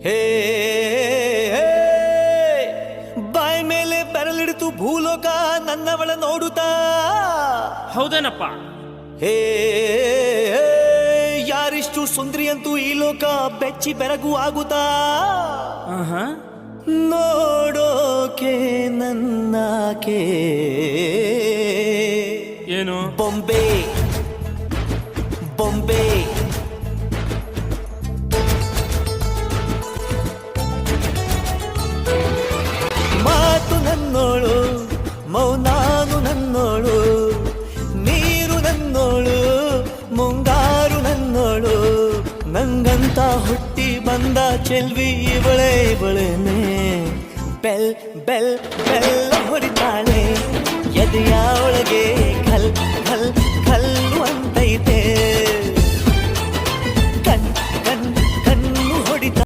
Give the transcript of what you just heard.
ಹೇ ಬಾಯ್ ಮೇಲೆ ಬೆರಳಿಡಿತು ಭೂಲೋಕ ನನ್ನವಳ ನೋಡುತ್ತಾ. ಹೌದೇನಪ್ಪ? ಹೇ ಯಾರಿಷ್ಟು ಸುಂದ್ರಿ ಅಂತೂ ಈ ಲೋಕ ಬೆಚ್ಚಿ ಬೆರಗು ಆಗುತ್ತಾ. ಆಹಾ. ನೋಡೋಕೆ ನನ್ನಾಕೆ. ಏನು? ಬೊಂಬೆ. ಬೊಂಬೆ. ನನ್ನೋಳು ನಂಗಂತ ಹುಟ್ಟಿ ಬಂದ ಚೆಲ್ವಿ ಇವಳೆ ಇವಳೇನೆ. ಬೆಲ್ ಬೆಲ್ ಬೆಲ್ಲ ಹೊಡಿತಾಳೆ. ಎದೆಯ ಒಳಗೆ